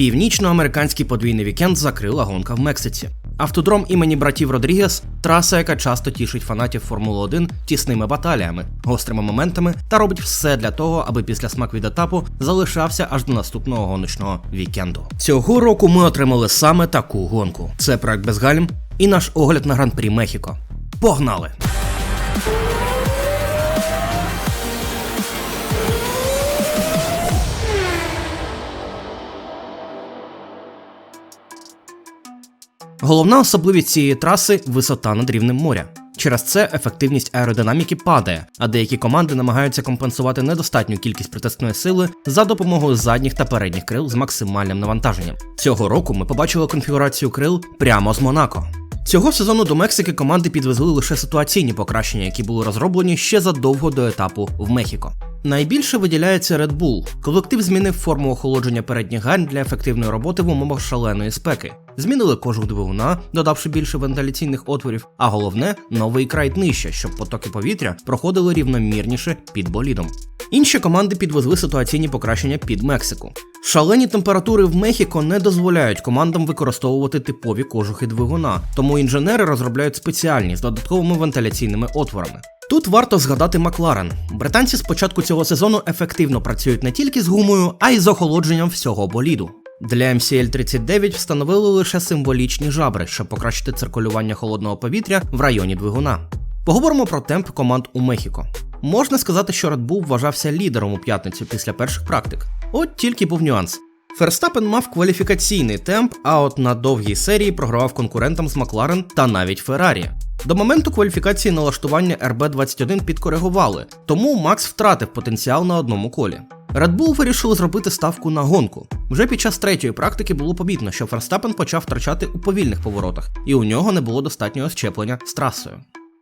Північноамериканський подвійний вікенд закрила гонка в Мексиці. Автодром імені братів Родрігес траса, яка часто тішить фанатів Формули 1 тісними баталіями, гострими моментами та робить все для того, аби після смак від етапу залишався аж до наступного гоночного вікенду. Цього року ми отримали саме таку гонку. Це проект Безгальм і наш огляд на гран-прі Мехіко. Погнали! Головна особливість цієї траси висота над рівнем моря. Через це ефективність аеродинаміки падає, а деякі команди намагаються компенсувати недостатню кількість притискної сили за допомогою задніх та передніх крил з максимальним навантаженням. Цього року ми побачили конфігурацію крил прямо з Монако. Цього сезону до Мексики команди підвезли лише ситуаційні покращення, які були розроблені ще задовго до етапу в Мехіко. Найбільше виділяється Red Bull. Колектив змінив форму охолодження передніх гань для ефективної роботи в умовах шаленої спеки. Змінили кожух двигуна, додавши більше вентиляційних отворів, а головне новий край днища, щоб потоки повітря проходили рівномірніше під болідом. Інші команди підвезли ситуаційні покращення під Мексику. Шалені температури в Мехіко не дозволяють командам використовувати типові кожухи двигуна, тому інженери розробляють спеціальні з додатковими вентиляційними отворами. Тут варто згадати Макларен. Британці з початку цього сезону ефективно працюють не тільки з гумою, а й з охолодженням всього боліду. Для MCL-39 встановили лише символічні жабри, щоб покращити циркулювання холодного повітря в районі двигуна. Поговоримо про темп команд у Мехіко. Можна сказати, що Red Bull вважався лідером у п'ятницю після перших практик. От тільки був нюанс. Ферстапен мав кваліфікаційний темп, а от на довгій серії програвав конкурентам з Макларен та навіть Феррарі. До моменту кваліфікації налаштування РБ-21 підкоригували, тому Макс втратив потенціал на одному колі. Red Bull вирішили зробити ставку на гонку. Вже під час третьої практики було помітно, що Ферстапен почав втрачати у повільних поворотах, і у нього не було достатнього щеплення з трасою.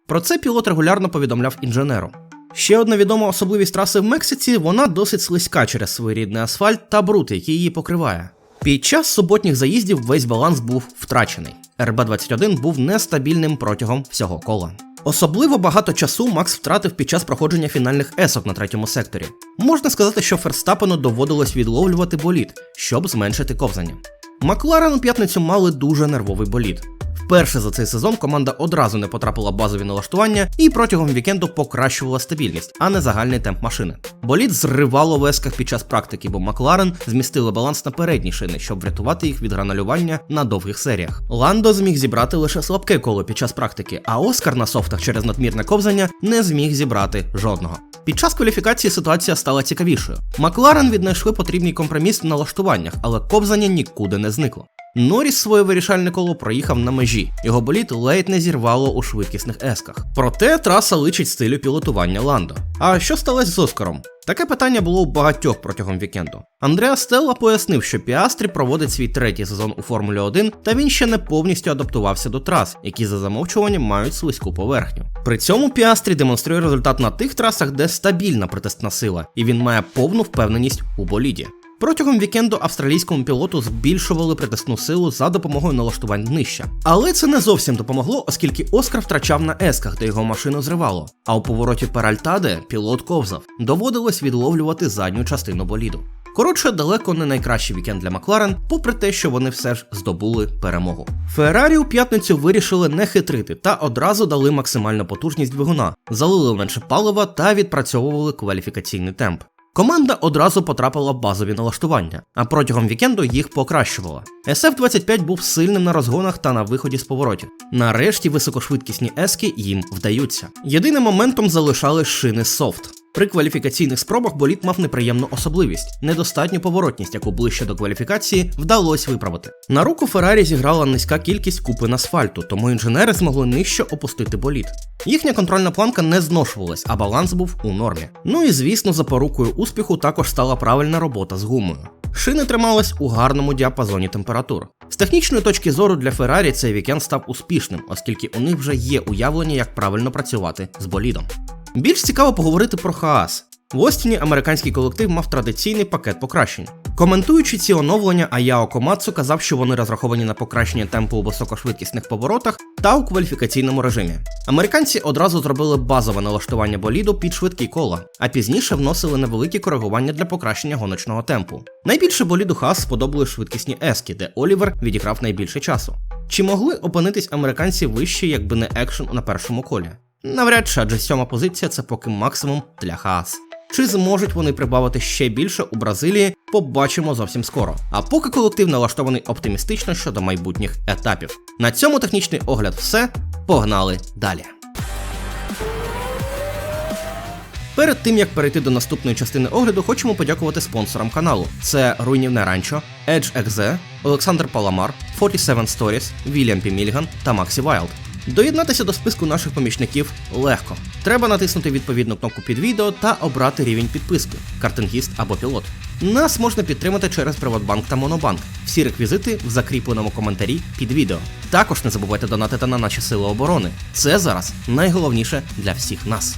Про це пілот регулярно повідомляв інженеру. Ще одна відома особливість траси в Мексиці вона досить слизька через своєрідний асфальт та бруд, який її покриває. Під час суботніх заїздів весь баланс був втрачений. РБ-21 був нестабільним протягом всього кола. Особливо багато часу Макс втратив під час проходження фінальних есок на третьому секторі. Можна сказати, що Ферстапену доводилось відловлювати болід, щоб зменшити ковзання. Макларен у п'ятницю мали дуже нервовий болід. Вперше за цей сезон команда одразу не потрапила в базові налаштування і протягом вікенду покращувала стабільність, а не загальний темп машини. Болід зривало в есках під час практики, бо Макларен змістили баланс на передні шини, щоб врятувати їх від гранулювання на довгих серіях. Ландо зміг зібрати лише слабке коло під час практики, а Оскар на софтах через надмірне ковзання не зміг зібрати жодного. Під час кваліфікації ситуація стала цікавішою. Макларен віднайшли потрібний компроміс в налаштуваннях, але ковзання нікуди не зникло. Норріс своє вирішальне коло проїхав на межі, його боліт ледь не зірвало у швидкісних есках. Проте траса личить стилю пілотування Ландо. А що сталося з Оскаром? Таке питання було у багатьох протягом вікенду. Андреа Стелла пояснив, що Піастрі проводить свій третій сезон у Формулі 1, та він ще не повністю адаптувався до трас, які за замовчуванням мають слизьку поверхню. При цьому Піастрі демонструє результат на тих трасах, де стабільна притискна сила, і він має повну впевненість у боліді. Протягом вікенду австралійському пілоту збільшували притисну силу за допомогою налаштувань днища. Але це не зовсім допомогло, оскільки Оскар втрачав на есках, де його машину зривало. А у повороті Перальтаде пілот ковзав. Доводилось відловлювати задню частину боліду. Коротше, далеко не найкращий вікенд для Макларен, попри те, що вони все ж здобули перемогу. Феррарі у п'ятницю вирішили не хитрити та одразу дали максимальну потужність двигуна, залили менше палива та відпрацьовували кваліфікаційний темп. Команда одразу потрапила в базові налаштування, а протягом вікенду їх покращувала. SF-25 був сильним на розгонах та на виході з поворотів. Нарешті високошвидкісні ески їм вдаються. Єдиним моментом залишали шини софт. При кваліфікаційних спробах боліт мав неприємну особливість, недостатню поворотність, яку ближче до кваліфікації вдалося виправити. На руку Феррарі зіграла низька кількість купин асфальту, тому інженери змогли нижче опустити боліт. Їхня контрольна планка не зношувалась, а баланс був у нормі. Ну і звісно, запорукою успіху також стала правильна робота з гумою. Шини тримались у гарному діапазоні температур. З технічної точки зору для Феррарі цей вікенд став успішним, оскільки у них вже є уявлення, як правильно працювати з болідом. Більш цікаво поговорити про Хаас. В Остіні американський колектив мав традиційний пакет покращень. Коментуючи ці оновлення, Аяо Комацу казав, що вони розраховані на покращення темпу у високошвидкісних поворотах та у кваліфікаційному режимі. Американці одразу зробили базове налаштування боліду під швидкі кола, а пізніше вносили невеликі коригування для покращення гоночного темпу. Найбільше боліду Хас сподобали швидкісні ески, де Олівер відіграв найбільше часу. Чи могли опинитись американці вище, якби не екшен на першому колі? Навряд чи, адже сьома позиція це поки максимум для Хаас. Чи зможуть вони прибавити ще більше у Бразилії, побачимо зовсім скоро. А поки колектив налаштований оптимістично щодо майбутніх етапів. На цьому технічний огляд все. Погнали далі. Перед тим як перейти до наступної частини огляду, хочемо подякувати спонсорам каналу: це Руйнівне Ранчо, Edge XZ, Олександр Паламар, 47 Stories, Вільям Пі Мільган та Максі Вайлд. Доєднатися до списку наших помічників легко. Треба натиснути відповідну кнопку під відео та обрати рівень підписки картингіст або пілот. Нас можна підтримати через Приватбанк та Монобанк. Всі реквізити в закріпленому коментарі під відео. Також не забувайте донатити на наші сили оборони. Це зараз найголовніше для всіх нас.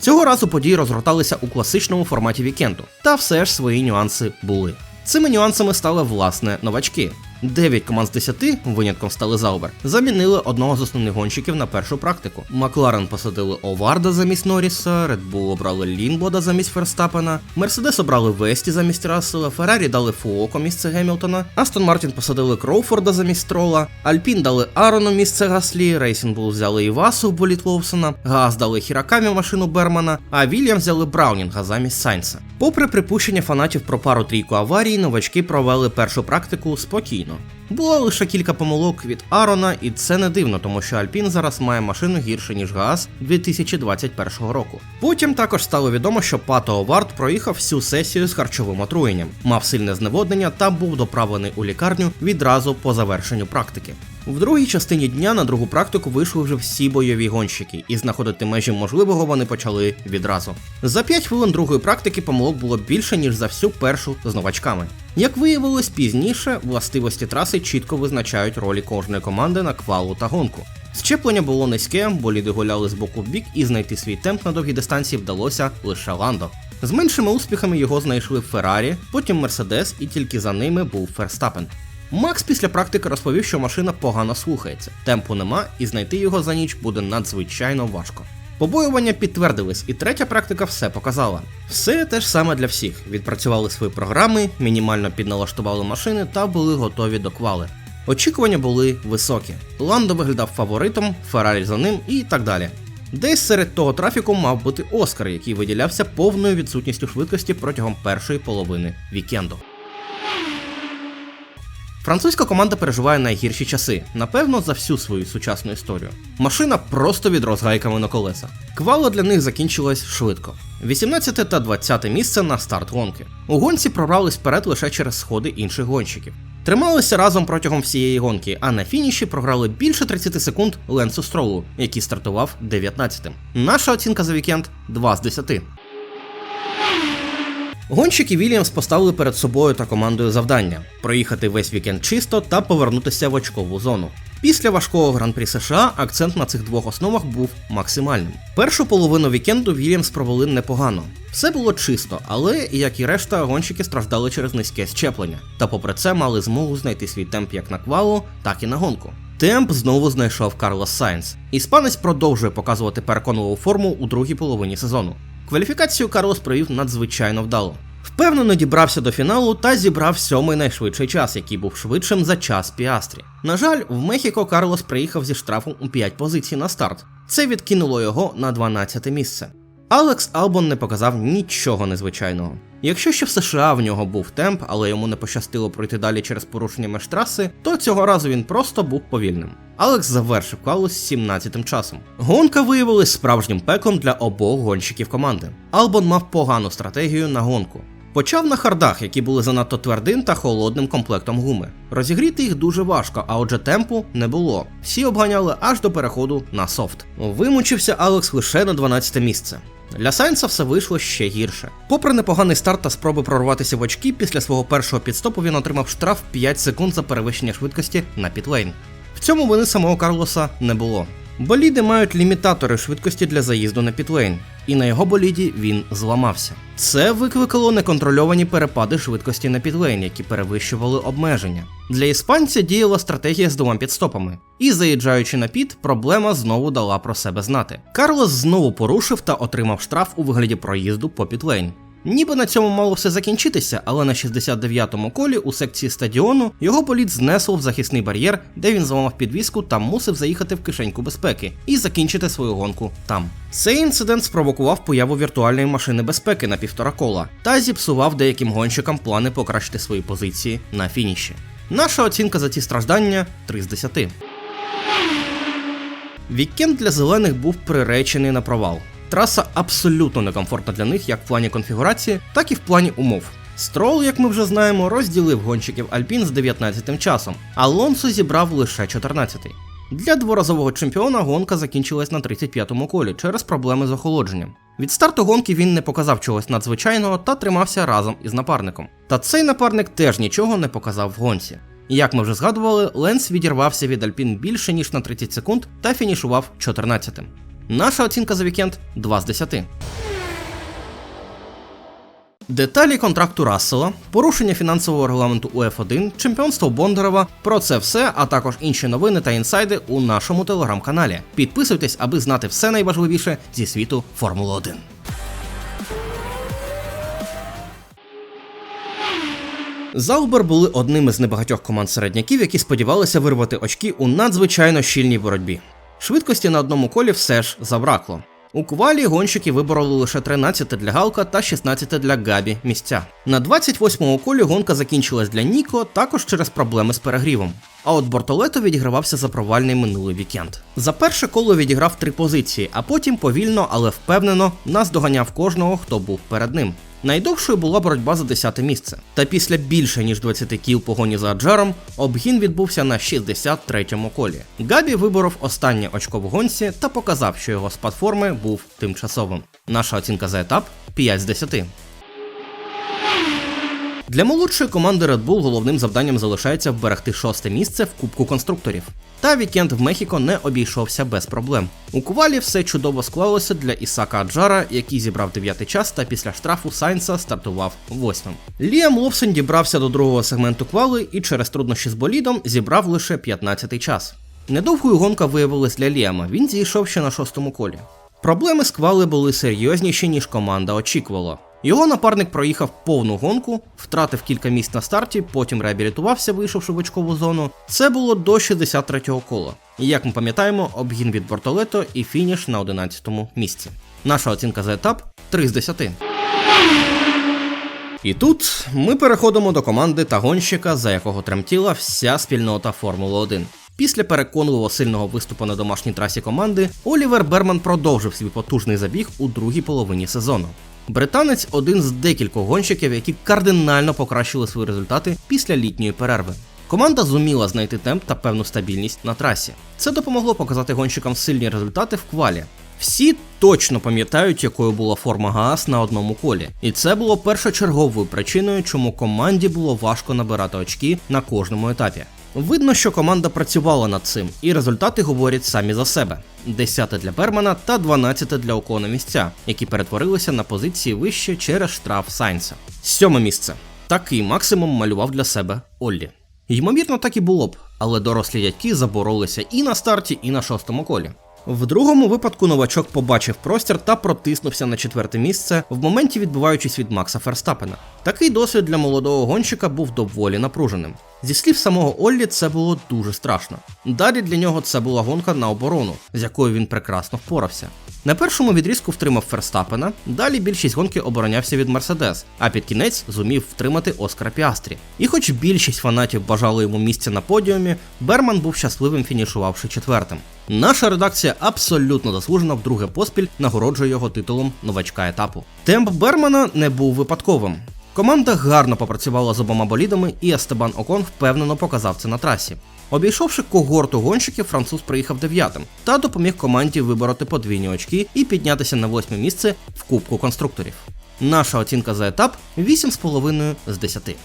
Цього разу події розгорталися у класичному форматі вікенду, та все ж свої нюанси були. Цими нюансами стали власне новачки. 9 команд з 10, винятком стали Заубер, замінили одного з основних гонщиків на першу практику. Макларен посадили Оварда замість Норріса, Red Bull обрали Лінбода замість Ферстапена, Мерседес обрали Весті замість Рассела, Феррарі дали Фуоко місце Гемілтона, Астон Мартін посадили Кроуфорда замість Строла, Альпін дали Арону місце Гаслі, Рейсінг Bull взяли Івасу в боліт Лоусона, Газ дали Хіракамі машину Бермана, а Вільям взяли Браунінга замість Сайнса. Попри припущення фанатів про пару трійку аварій, новачки провели першу практику спокійно. Було лише кілька помилок від Арона, і це не дивно, тому що Альпін зараз має машину гірше ніж ГАЗ 2021 року. Потім також стало відомо, що Пато Овард проїхав всю сесію з харчовим отруєнням, мав сильне зневоднення та був доправлений у лікарню відразу по завершенню практики. В другій частині дня на другу практику вийшли вже всі бойові гонщики, і знаходити межі можливого вони почали відразу. За 5 хвилин другої практики помилок було більше, ніж за всю першу з новачками. Як виявилось пізніше, властивості траси чітко визначають ролі кожної команди на квалу та гонку. Щеплення було низьке, боліди гуляли з боку в бік, і знайти свій темп на довгій дистанції вдалося лише Ландо. З меншими успіхами його знайшли Феррарі, потім Мерседес, і тільки за ними був Ферстапен. Макс після практики розповів, що машина погано слухається, темпу нема, і знайти його за ніч буде надзвичайно важко. Побоювання підтвердились, і третя практика все показала. Все те ж саме для всіх. Відпрацювали свої програми, мінімально підналаштували машини та були готові до квали. Очікування були високі. Ландо виглядав фаворитом, Феррарі за ним і так далі. Десь серед того трафіку мав бути Оскар, який виділявся повною відсутністю швидкості протягом першої половини вікенду. Французька команда переживає найгірші часи, напевно, за всю свою сучасну історію. Машина просто відро з гайками на колесах. Квало для них закінчилось швидко. 18 та 20 місце на старт гонки. У гонці прорвались вперед лише через сходи інших гонщиків. Трималися разом протягом всієї гонки, а на фініші програли більше 30 секунд Ленсу Стролу, який стартував 19-тим. Наша оцінка за вікенд 2 з 10. Гонщики Вільямс поставили перед собою та командою завдання проїхати весь вікенд чисто та повернутися в очкову зону. Після важкого гран-прі США акцент на цих двох основах був максимальним. Першу половину вікенду Вільямс провели непогано. Все було чисто, але, як і решта, гонщики страждали через низьке щеплення, та попри це мали змогу знайти свій темп як на квалу, так і на гонку. Темп знову знайшов Карлос Сайнс. Іспанець продовжує показувати переконливу форму у другій половині сезону. Кваліфікацію Карлос провів надзвичайно вдало. Впевнено дібрався до фіналу та зібрав сьомий найшвидший час, який був швидшим за час Піастрі. На жаль, в Мехіко Карлос приїхав зі штрафом у 5 позицій на старт. Це відкинуло його на 12 місце. Алекс Албон не показав нічого незвичайного. Якщо ще в США в нього був темп, але йому не пощастило пройти далі через порушення межтраси, то цього разу він просто був повільним. Алекс завершив квалу з 17-тим часом. Гонка виявилась справжнім пеклом для обох гонщиків команди. Албон мав погану стратегію на гонку. Почав на хардах, які були занадто твердим та холодним комплектом гуми. Розігріти їх дуже важко, а отже темпу не було. Всі обганяли аж до переходу на софт. Вимучився Алекс лише на 12 місце. Для Сайнса все вийшло ще гірше. Попри непоганий старт та спроби прорватися в очки, після свого першого підстопу він отримав штраф 5 секунд за перевищення швидкості на підлейн. В цьому вини самого Карлоса не було. Боліди мають лімітатори швидкості для заїзду на пітлейн, і на його боліді він зламався. Це викликало неконтрольовані перепади швидкості на підлейн, які перевищували обмеження. Для іспанця діяла стратегія з двома підстопами, і заїжджаючи на піт, проблема знову дала про себе знати. Карлос знову порушив та отримав штраф у вигляді проїзду по пітлейн. Ніби на цьому мало все закінчитися, але на 69-му колі у секції стадіону його болід знесло в захисний бар'єр, де він зламав підвіску та мусив заїхати в кишеньку безпеки і закінчити свою гонку там. Цей інцидент спровокував появу віртуальної машини безпеки на півтора кола та зіпсував деяким гонщикам плани покращити свої позиції на фініші. Наша оцінка за ці страждання 3 з 10. Вікенд для зелених був приречений на провал. Траса абсолютно некомфортна для них як в плані конфігурації, так і в плані умов. Строл, як ми вже знаємо, розділив гонщиків Альпін з 19 часом, а Лонсо зібрав лише 14-й. Для дворазового чемпіона гонка закінчилась на 35-му колі через проблеми з охолодженням. Від старту гонки він не показав чогось надзвичайного та тримався разом із напарником. Та цей напарник теж нічого не показав в гонці. Як ми вже згадували, Ленс відірвався від Альпін більше ніж на 30 секунд та фінішував 14-тим. Наша оцінка за вікенд 2 з 10. Деталі контракту Рассела, порушення фінансового регламенту УФ1, чемпіонство Бондарова. Про це все, а також інші новини та інсайди у нашому телеграм-каналі. Підписуйтесь, аби знати все найважливіше зі світу Формули 1. Заубер були одним із небагатьох команд середняків, які сподівалися вирвати очки у надзвичайно щільній боротьбі. Швидкості на одному колі все ж забракло. У квалі гонщики вибороли лише 13 для Галка та 16 для Габі місця. На 28-му колі гонка закінчилась для Ніко також через проблеми з перегрівом. А от Бортолето відігравався за провальний минулий вікенд. За перше коло відіграв три позиції, а потім повільно, але впевнено наздоганяв кожного, хто був перед ним. Найдовшою була боротьба за 10 місце. Та після більше ніж 20 кіл погоні за Аджаром обгін відбувся на 63-му колі. Габі виборов останнє очко в гонці та показав, що його спад форми був тимчасовим. Наша оцінка за етап 5 з 10. Для молодшої команди Red Bull головним завданням залишається вберегти шосте місце в Кубку конструкторів. Та вікенд в Мехіко не обійшовся без проблем. У кувалі все чудово склалося для Ісака Аджара, який зібрав дев'ятий час та після штрафу Сайнса стартував восьмим. Ліам Ловсен дібрався до другого сегменту квали і через труднощі з болідом зібрав лише 15-й час. Недовгою гонка виявилась для Ліама, він зійшов ще на шостому колі. Проблеми з квали були серйозніші, ніж команда очікувала. Його напарник проїхав повну гонку, втратив кілька місць на старті, потім реабілітувався, вийшовши в очкову зону. Це було до 63-го кола. І як ми пам'ятаємо, обгін від Бортолето і фініш на 11-му місці. Наша оцінка за етап 3 з 10. І тут ми переходимо до команди та гонщика, за якого тремтіла вся спільнота Формули 1. Після переконливо сильного виступу на домашній трасі команди Олівер Берман продовжив свій потужний забіг у другій половині сезону. Британець один з декількох гонщиків, які кардинально покращили свої результати після літньої перерви. Команда зуміла знайти темп та певну стабільність на трасі. Це допомогло показати гонщикам сильні результати в квалі. Всі точно пам'ятають, якою була форма ГААС на одному колі, і це було першочерговою причиною, чому команді було важко набирати очки на кожному етапі. Видно, що команда працювала над цим, і результати говорять самі за себе: 10 для Бермана та 12 для Окона місця, які перетворилися на позиції вище через штраф Сайнса. Сьоме місце. Такий максимум малював для себе Оллі. Ймовірно, так і було б, але дорослі дядьки заборолися і на старті, і на шостому колі. В другому випадку новачок побачив простір та протиснувся на четверте місце в моменті відбиваючись від Макса Ферстапена. Такий досвід для молодого гонщика був доволі напруженим. Зі слів самого Оллі, це було дуже страшно. Далі для нього це була гонка на оборону, з якою він прекрасно впорався. На першому відрізку втримав Ферстапена, далі більшість гонки оборонявся від Мерседес, а під кінець зумів втримати Оскара Піастрі. І хоч більшість фанатів бажали йому місця на подіумі, Берман був щасливим фінішувавши четвертим. Наша редакція абсолютно заслужено вдруге поспіль нагороджує його титулом новачка етапу. Темп Бермана не був випадковим. Команда гарно попрацювала з обома болідами, і Естебан Окон впевнено показав це на трасі. Обійшовши когорту гонщиків, француз приїхав дев'ятим та допоміг команді вибороти подвійні очки і піднятися на восьме місце в Кубку конструкторів. Наша оцінка за етап 8,5 з 10.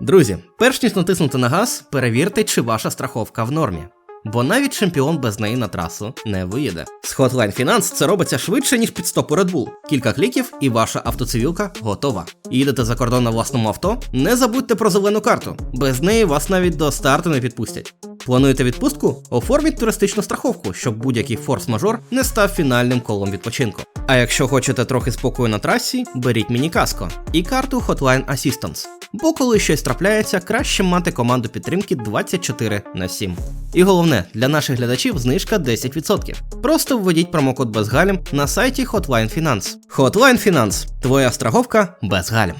Друзі, перш ніж натиснути на газ, перевірте, чи ваша страховка в нормі. Бо навіть чемпіон без неї на трасу не виїде. З Hotline Finance це робиться швидше, ніж під стопу Red Bull. Кілька кліків, і ваша автоцивілка готова. Їдете за кордон на власному авто? Не забудьте про зелену карту. Без неї вас навіть до старту не підпустять. Плануєте відпустку? Оформіть туристичну страховку, щоб будь-який форс-мажор не став фінальним колом відпочинку. А якщо хочете трохи спокою на трасі, беріть міні-каско і карту Hotline Assistance. Бо коли щось трапляється, краще мати команду підтримки 24 на 7. І головне, для наших глядачів знижка 10%. Просто введіть промокод безгалім на сайті Hotline Finance. Hotline Finance – твоя страховка без галім.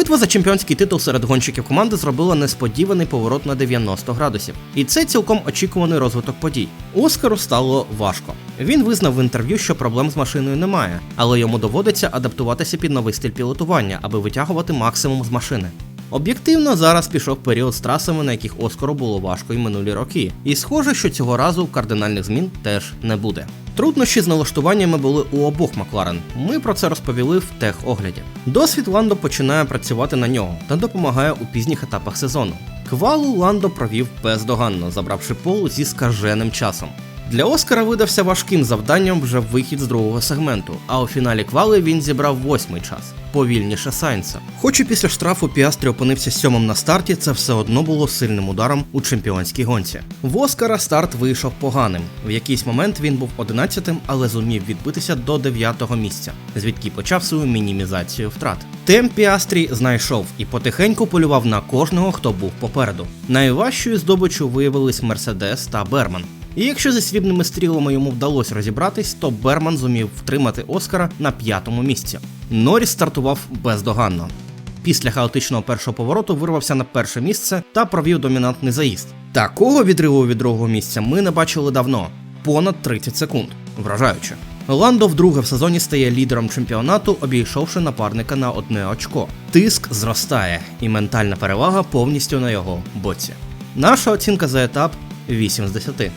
Битва за чемпіонський титул серед гонщиків команди зробила несподіваний поворот на 90 градусів, і це цілком очікуваний розвиток подій. Оскару стало важко. Він визнав в інтерв'ю, що проблем з машиною немає, але йому доводиться адаптуватися під новий стиль пілотування, аби витягувати максимум з машини. Об'єктивно, зараз пішов період з трасами, на яких Оскару було важко й минулі роки, і схоже, що цього разу кардинальних змін теж не буде. Труднощі з налаштуваннями були у обох Макларен. Ми про це розповіли в техогляді. Досвід Ландо починає працювати на нього та допомагає у пізніх етапах сезону. Квалу Ландо провів бездоганно, забравши пол зі скаженим часом. Для Оскара видався важким завданням вже вихід з другого сегменту, а у фіналі квали він зібрав восьмий час, повільніше Сайнса. Хоч і після штрафу Піастрі опинився сьомим на старті, це все одно було сильним ударом у чемпіонській гонці. В Оскара старт вийшов поганим. В якийсь момент він був одинадцятим, але зумів відбитися до дев'ятого місця, звідки почав свою мінімізацію втрат. Темп Піастрі знайшов і потихеньку полював на кожного, хто був попереду. Найважчою здобиччю виявились Мерседес та Берман. І якщо зі срібними стрілами йому вдалося розібратись, то Берман зумів втримати Оскара на п'ятому місці. Норріс стартував бездоганно. Після хаотичного першого повороту вирвався на перше місце та провів домінантний заїзд. Такого відриву від другого місця ми не бачили давно понад 30 секунд. Вражаюче. Ландо вдруге в сезоні стає лідером чемпіонату, обійшовши напарника на одне очко. Тиск зростає, і ментальна перевага повністю на його боці. Наша оцінка за етап 8 з 10.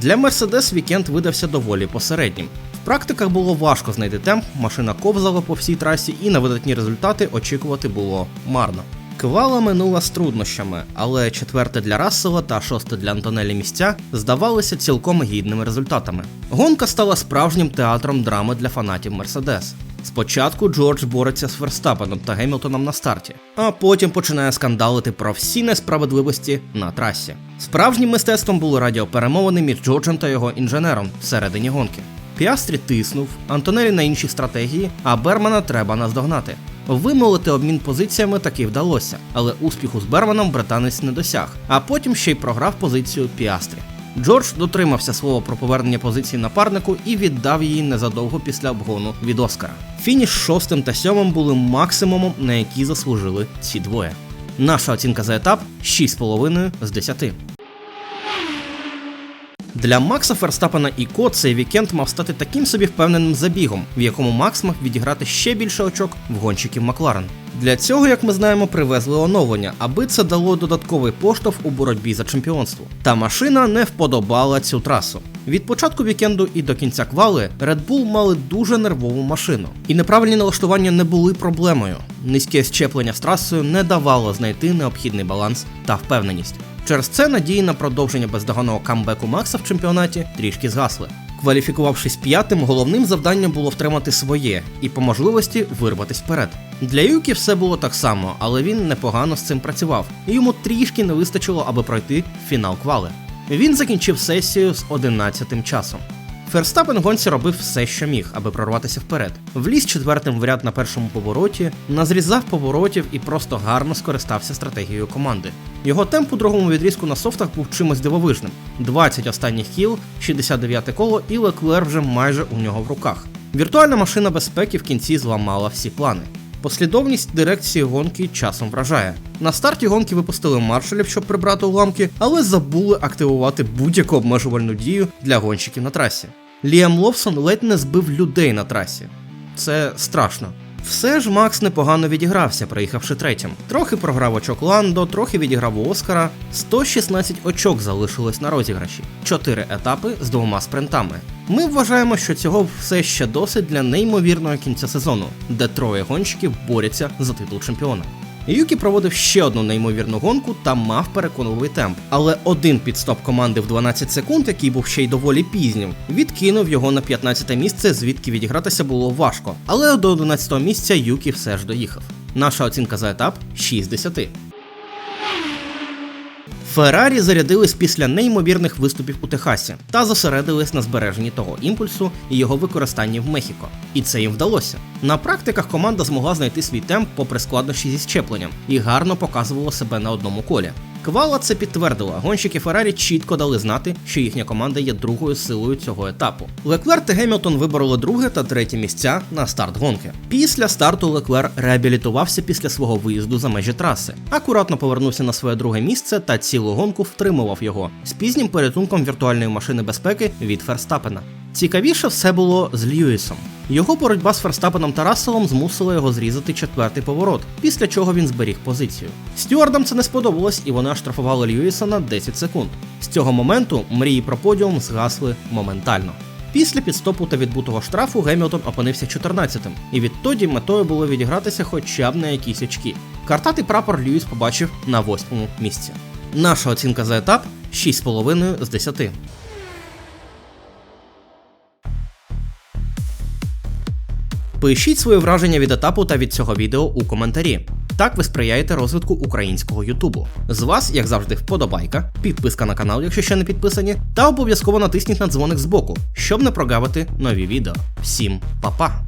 Для Мерседес вікенд видався доволі посереднім. В практиках було важко знайти темп, машина ковзала по всій трасі, і на видатні результати очікувати було марно. Квала минула з труднощами, але четверте для Рассела та шосте для Антонелі місця здавалися цілком гідними результатами. Гонка стала справжнім театром драми для фанатів Мерседес. Спочатку Джордж бореться з Верстапеном та Гемілтоном на старті, а потім починає скандалити про всі несправедливості на трасі. Справжнім мистецтвом були радіоперемовини між Джорджем та його інженером всередині гонки. Піастрі тиснув, Антонелі на інші стратегії, а Бермана треба наздогнати. Вимолити обмін позиціями таки вдалося, але успіху з Берманом британець не досяг, а потім ще й програв позицію Піастрі. Джордж дотримався слова про повернення позиції напарнику і віддав її незадовго після обгону від Оскара. Фініш шостим та сьомим були максимумом, на який заслужили ці двоє. Наша оцінка за етап 6,5 з 10. Для Макса Ферстапена і Ко цей вікенд мав стати таким собі впевненим забігом, в якому Макс мав відіграти ще більше очок в гонщиків Макларен. Для цього, як ми знаємо, привезли оновлення, аби це дало додатковий поштовх у боротьбі за чемпіонство. Та машина не вподобала цю трасу. Від початку вікенду і до кінця квали Red Bull мали дуже нервову машину, і неправильні налаштування не були проблемою. Низьке щеплення з трасою не давало знайти необхідний баланс та впевненість. Через це надії на продовження бездоганного камбеку Макса в чемпіонаті трішки згасли. Кваліфікувавшись п'ятим, головним завданням було втримати своє і по можливості вирватися вперед. Для Юкі все було так само, але він непогано з цим працював, і йому трішки не вистачило, аби пройти фінал квали. Він закінчив сесію з 11 часом. Ферстапен гонці робив все, що міг, аби прорватися вперед. Вліз четвертим в ряд на першому повороті, назрізав поворотів і просто гарно скористався стратегією команди. Його темп у другому відрізку на софтах був чимось дивовижним: 20 останніх кіл, 69 коло, і Леклер вже майже у нього в руках. Віртуальна машина безпеки в кінці зламала всі плани. Послідовність дирекції гонки часом вражає. На старті гонки випустили маршалів, щоб прибрати уламки, але забули активувати будь-яку обмежувальну дію для гонщиків на трасі. Ліам Ловсон ледь не збив людей на трасі. Це страшно. Все ж Макс непогано відігрався, приїхавши третім. Трохи програв очок Ландо, трохи відіграв у Оскара. 116 очок залишилось на розіграші, 4 етапи з двома спринтами. Ми вважаємо, що цього все ще досить для неймовірного кінця сезону, де троє гонщиків борються за титул чемпіона. Юкі проводив ще одну неймовірну гонку та мав переконливий темп. Але один підстоп команди в 12 секунд, який був ще й доволі пізнім, відкинув його на 15 місце, звідки відігратися було важко. Але до 11-го місця Юкі все ж доїхав. Наша оцінка за етап 6 з 10. Феррарі зарядились після неймовірних виступів у Техасі та зосередились на збереженні того імпульсу і його використанні в Мехіко. І це їм вдалося. На практиках команда змогла знайти свій темп попри складнощі зі щепленням і гарно показувала себе на одному колі. Квала це підтвердила. Гонщики Феррарі чітко дали знати, що їхня команда є другою силою цього етапу. Леклер та Гемілтон вибороли друге та третє місця на старт гонки. Після старту Леклер реабілітувався після свого виїзду за межі траси, акуратно повернувся на своє друге місце та цілу гонку втримував його з пізнім порятунком віртуальної машини безпеки від Ферстапена. Цікавіше все було з Льюісом. Його боротьба з Ферстапеном та Расселом змусила його зрізати четвертий поворот, після чого він зберіг позицію. Стюардам це не сподобалось, і вони оштрафували Льюіса на 10 секунд. З цього моменту мрії про подіум згасли моментально. Після підстопу та відбутого штрафу Гемілтон опинився 14-тим, і відтоді метою було відігратися хоча б на якісь очки. Картатий прапор Льюіс побачив на восьмому місці. Наша оцінка за етап 6,5 з 10. Пишіть своє враження від етапу та від цього відео у коментарі. Так ви сприяєте розвитку українського Ютубу. З вас, як завжди, вподобайка, підписка на канал, якщо ще не підписані, та обов'язково натисніть на дзвоник збоку, щоб не прогавити нові відео. Всім па-па!